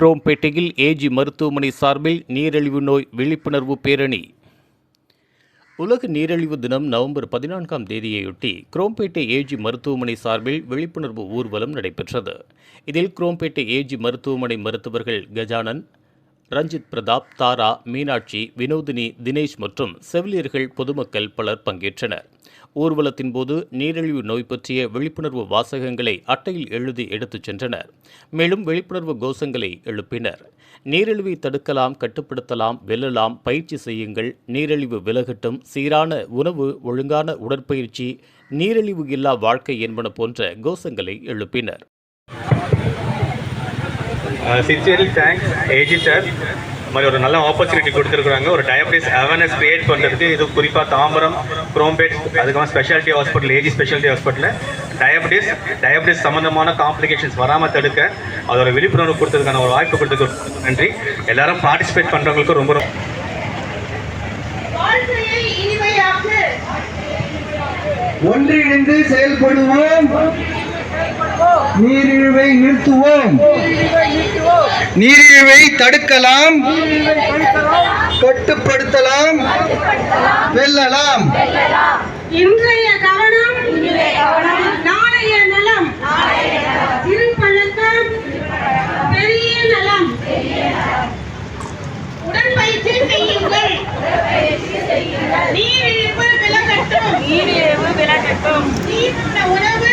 குரோம்பேட்டையில் AG மருத்துவமனை சார்பில் நீரிழிவு நோய் விழிப்புணர்வு பேரணி. உலக நீரிழிவு தினம் நவம்பர் பதினான்காம் தேதியையொட்டி குரோம்பேட்டை ஏஜி மருத்துவமனை சார்பில் விழிப்புணர்வு ஊர்வலம் நடைபெற்றது. இதில் குரோம்பேட்டை ஏஜி மருத்துவமனை மருத்துவர்கள் கஜானன் ரஞ்சித் பிரதாப் தாரா மீனாட்சி வினோதினி தினேஷ் மற்றும் செவிலியர்கள் பொதுமக்கள் பலர் பங்கேற்றனர். ஊர்வலத்தின் போது நீரிழிவு நோய் பற்றிய விழிப்புணர்வு வாசகங்களை அட்டையில் எழுதி எடுத்துச் சென்றனர். மேலும் விழிப்புணர்வு கோஷங்களை எழுப்பினர். நீரிழிவை தடுக்கலாம் கட்டுப்படுத்தலாம் வெல்லலாம் பயிற்சி செய்யுங்கள். நீரிழிவு விலகட்டும் சீரான உணவு ஒழுங்கான உடற்பயிற்சி நீரிழிவு இல்லா வாழ்க்கை என்பன போன்ற கோஷங்களை எழுப்பினர். சின்சியர்லி தேங்க்ஸ் ஏஜி சார் மாதிரி ஒரு நல்ல ஆப்பர்ச்சுனிட்டி கொடுத்துருக்குறாங்க. ஒரு டயபிட்டிஸ் அவேர்னஸ் கிரியேட் பண்ணுறதுக்கு இது குறிப்பாக தாம்பரம் குரோம்பேட் அதுக்கப்புறம் ஸ்பெஷாலிட்டி ஹாஸ்பிட்டல் ஏஜி ஸ்பெஷாலிட்டி ஹாஸ்பிட்டலில் டயபிட்டிஸ் டயபிட்டிஸ் சம்மந்தமான காம்ப்ளிகேஷன்ஸ் வராமல் தடுக்க அதோட விழிப்புணர்வு கொடுத்ததுக்கான ஒரு வாய்ப்பு கொடுத்ததுக்கு நன்றி. எல்லாரும் பார்ட்டிசிபேட் பண்ணுறவங்களுக்கும் ரொம்ப ரொம்ப ஒன்றிணைந்து செயல்படுவோம். நீரிழிவை நிறுத்துவோம். நீரிழிவை தடுக்கலாம். கட்டுப்படுத்தலாம். வெல்லலாம். இன்றைய கவனம் நாளைய நலம். பழக்கம் பெரிய நலம். உடற்பயிற்சி செய்யுங்கள். நீரிழிவு விலகட்டும். நீரிழிவு விலகட்டும். நீருள்ள உணவு